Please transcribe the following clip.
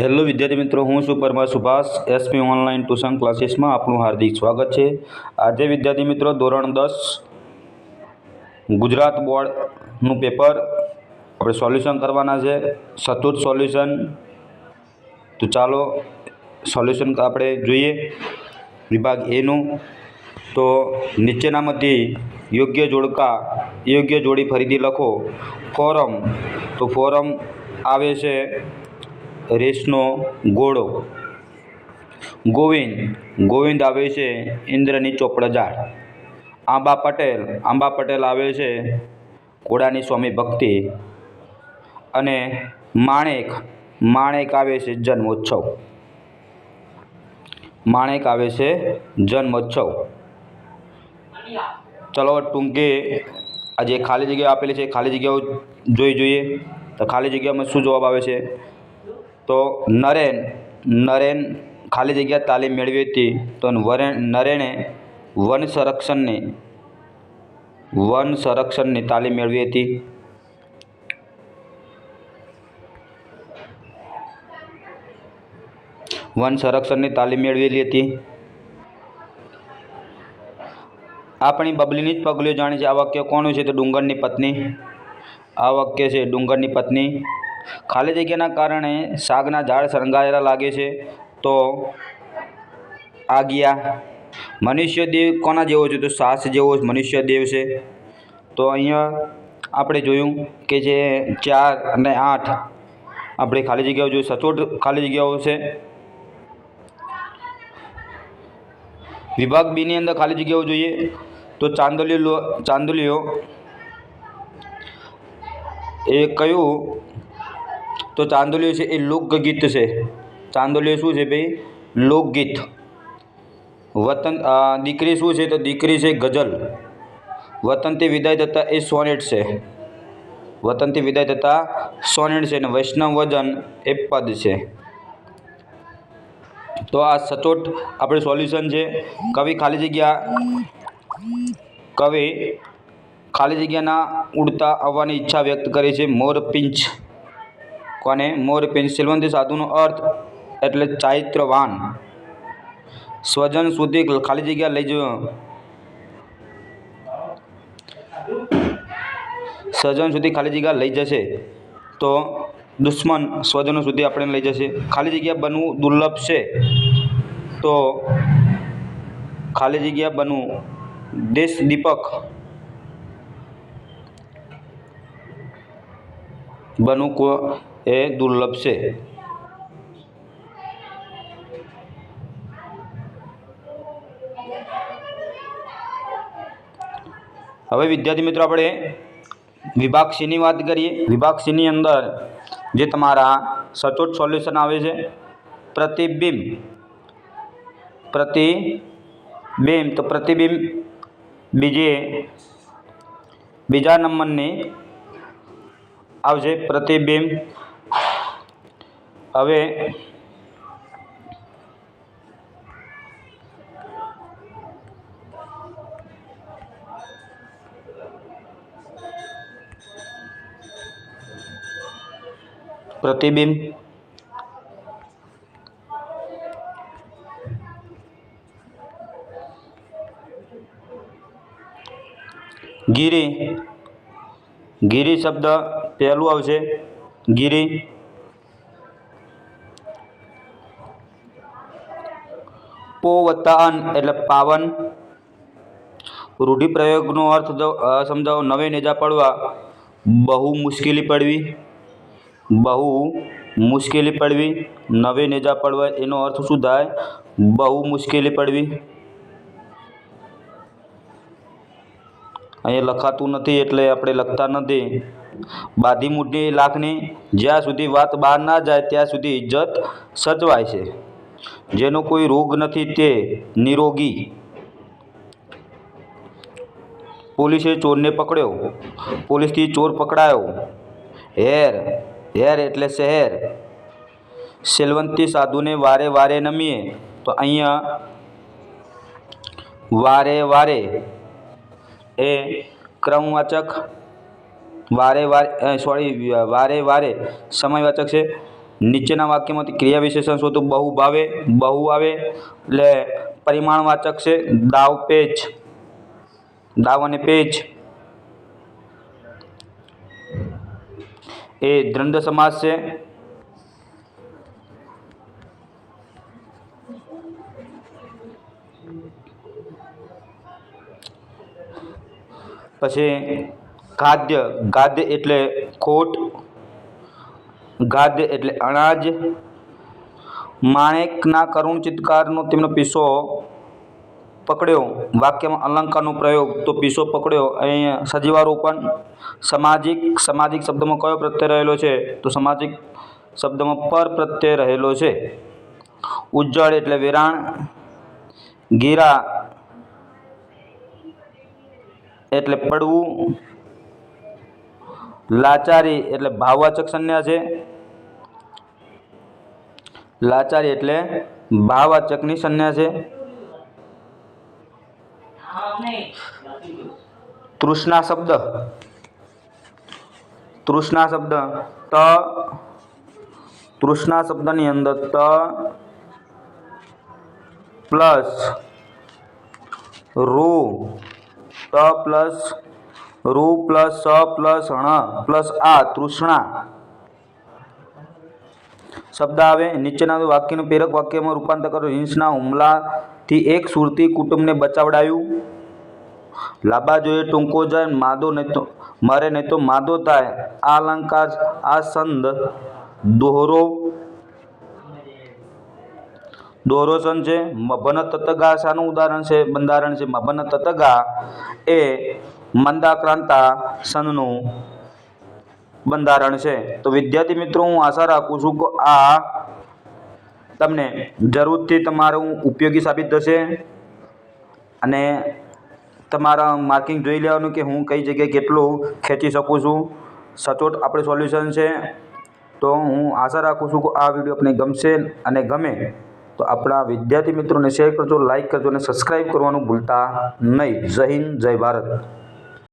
Hello વિદ્યાર્થી મિત્રો, હું છું Parma Subhash SP online tuition ક્લાસીસમાં આપનું હાર્દિક સ્વાગત છે. આજે વિદ્યાર્થી મિત્રો, ધોરણ દસ, ગુજરાત બોર્ડનું પેપર આપણે સોલ્યુશન કરવાના છે. સતુત સોલ્યુશન. તો ચાલો, સોલ્યુશન આપણે જોઈએ વિભાગ એનું તો નીચેનામાંથી યોગ્ય જોડકા, યોગ્ય જોડી ફરીથી લખો. ફોરમ. તો ફોરમ આવે છે રેસનો ઘોડો. ગોવિંદ ગોવિંદ આવે છે ઇન્દ્રની ચોપડા ઝાડ આંબા પટેલ આંબા પટેલ આવે છે ઘોડાની સ્વામી ભક્તિ. અને માણેક માણેક આવે છે જન્મોત્સવ. માણેક આવે છે જન્મોત્સવ. ચલો, ટૂંકે આજે ખાલી જગ્યા આપેલી છે. ખાલી જગ્યાઓ જોઈ જોઈએ. તો ખાલી જગ્યામાં શું જવાબ આવે છે? તો નરેન નરેન ખાલી જગ્યા તાલીમ મેળવી હતી. તો નરેણે વન સંરક્ષણની વન સંરક્ષણની તાલીમ મેળવી હતી. વન સંરક્ષણની તાલીમ મેળવેલી હતી. આપણી બબલીની જ પગલીઓ જાણે છે. આ વાક્ય કોનું છે? તો ડુંગરની પત્ની. આ વાક્ય છે ડુંગરની પત્ની. ખાલી જગ્યાના કારણે શાકના ઝાડ શણગારેલા લાગે છે. તો આગિયા મનુષ્ય દેવ કોના જેવો છે? તો સાસ જેવો મનુષ્ય દેવ છે. તો અહીંયા આપણે જોયું કે જે ચાર અને આઠ આપણે ખાલી જગ્યાઓ જોઈ સચોટ ખાલી જગ્યાઓ છે. વિભાગ બીની અંદર ખાલી જગ્યાઓ જોઈએ. તો ચાંદોલી લો, ચાંદોલીઓ એ કયું તો ચાંદોલીઓ છે એ લોકગીત છે. ચાંદોલીઓ શું છે ભાઈ? લોકગીત. વતન દીકરી શું છે તો દીકરી છે ગઝલ. વતનથી વિદાય થતાં એ સોનેટ છે. વતનથી વિદાય થતાં સોનેટ છે અને વૈષ્ણવ વજન એ પદ છે. તો આ સચોટ આપણે સોલ્યુશન છે. કવિ ખાલી જગ્યા, કવિ ખાલી જગ્યાના ઉડતા આવવાની ઈચ્છા વ્યક્ત કરી છે મોરપિંચ. કોને મોરપિંચ સિલવંતી સાધુનો અર્થ એટલે ચારિત્રવાન સ્વજન સુધી ખાલી જગ્યા લઈ જવો સ્વજન સુધી ખાલી જગ્યા લઈ જશે તો દુશ્મન સ્વજનો સુધી આપણે લઈ જશે. ખાલી જગ્યા બનવું દુર્લભ છે. તો ખાલી જગ્યા બનવું દેશ દીપક. બનવું એ દુર્લભ છે. હવે વિદ્યાર્થી મિત્રો આપણે વિભાગ સીની વાત કરીએ. વિભાગ સીની અંદર જે તમારા સચોટ સોલ્યુશન આવે છે, પ્રતિબિંબ. પ્રતિબિંબ, તો પ્રતિબિંબ બીજે, બીજા નંબરની આવશે પ્રતિબિંબ હવે પ્રતિબિંબ. ગીરી. ગીરી શબ્દ પહેલું આવશે. ગીરી. પો વત્તા એટલે પાવન. રૂઢિપ્રયોગનો અર્થ સમજાવો, નવે નેજા પડવા. બહુ મુશ્કેલી પડવી. બહુ મુશ્કેલી પડવી. નવે નેજા પડવા એનો અર્થ શું થાય? બહુ મુશ્કેલી પડવી. અહીંયા લખાતું નથી એટલે આપણે લખતા નથી. બાધી મૂઢની લાખની જ્યાં સુધી વાત બહાર ના જાય ત્યાં સુધી ઇજ્જત સચવાય છે. જેનો કોઈ રોગ નથી તે નિરોગી. પોલીસે ચોરને પકડ્યો. પોલીસથી ચોર પકડાયો. હેર હેર એટલે શહેર. સેલવંતી સાધુને વારે વારે નમીએ તો અહીંયા વારે વારે એ ક્રમવાચક વારે વારે સોરી વારે વારે સમયવાચક છે. નીચેના વાક્યમાંથી ક્રિયા વિશેષણ શોધો. બહુ ભાવે, બહુ આવે. એટલે પરિમાણવાચક છે. દાવ પેચ. દાવ અને પેચ. એ દ્રંદ સમાસ છે. પછી ખાદ્ય. ગાદ્ય એટલે ખોટ ગાદ્ય એટલે અનાજ. માણેકના કરુણ ચિત્કારનો તેમનો પીસો પકડ્યો. વાક્યમાં અલંકારનો પ્રયોગ. તો પીસો પકડ્યો. અહીંયા સજીવારોપણ. સામાજિક સામાજિક શબ્દમાં કયો પ્રત્યય રહેલો છે? તો સામાજિક શબ્દમાં પર પ્રત્યય રહેલો છે. ઉજ્જળ એટલે વિરાણ. ગીરા એટલે પડવું. લાચારી એટલે ભાવવાચક સંજ્ઞા છે. લાચારી એટલે ભાવવાચકની સંજ્ઞા છે. તૃષ્ણા શબ્દ. તૃષ્ણા શબ્દ. ત તૃષ્ણા શબ્દની અંદર ત પ્લસ રૂ. ત પ્લસ રૂ પ્લસ સ પ્લસ હણ પ્લસ આ તૃષ્ણા. શબ્દ આવે નીચેના વાક્યનું પ્રેરક વાક્યમાં રૂપાંતર કરો. હિંસના હુમલાથી એક સુરતી કુટુંબને બચાવડાયું. લાંબા જોઈએ, ટૂંકો જાય, માદો નહીં તો મરે નહીં તો માદો થાય. આ અલંકાર, આ સંદ, દોહરો. દોહરો સંદ છે મભન તતગા શાનું ઉદાહરણ છે, બંધારણ છે. મભન તતગા એ મંદાક્રાંતા સંદનું બંધારણ છે. તો વિદ્યાર્થી મિત્રો, હું આશા રાખું છું કે આ તમને જરૂરથી તમારું ઉપયોગી સાબિત થશે અને તમારા માર્કિંગ જોઈ લેવાનું કે હું કઈ જગ્યાએ કેટલું ખેંચી શકું છું. સચોટ આપણે સોલ્યુશન છે. તો હું આશા રાખું છું કે આ વીડિયો આપણે ગમશે અને ગમે તો આપણા વિદ્યાર્થી મિત્રોને શેર કરજો લાઇક કરજો અને સબસ્ક્રાઈબ કરવાનું ભૂલતા નહીં. જય હિન્દ, જય ભારત.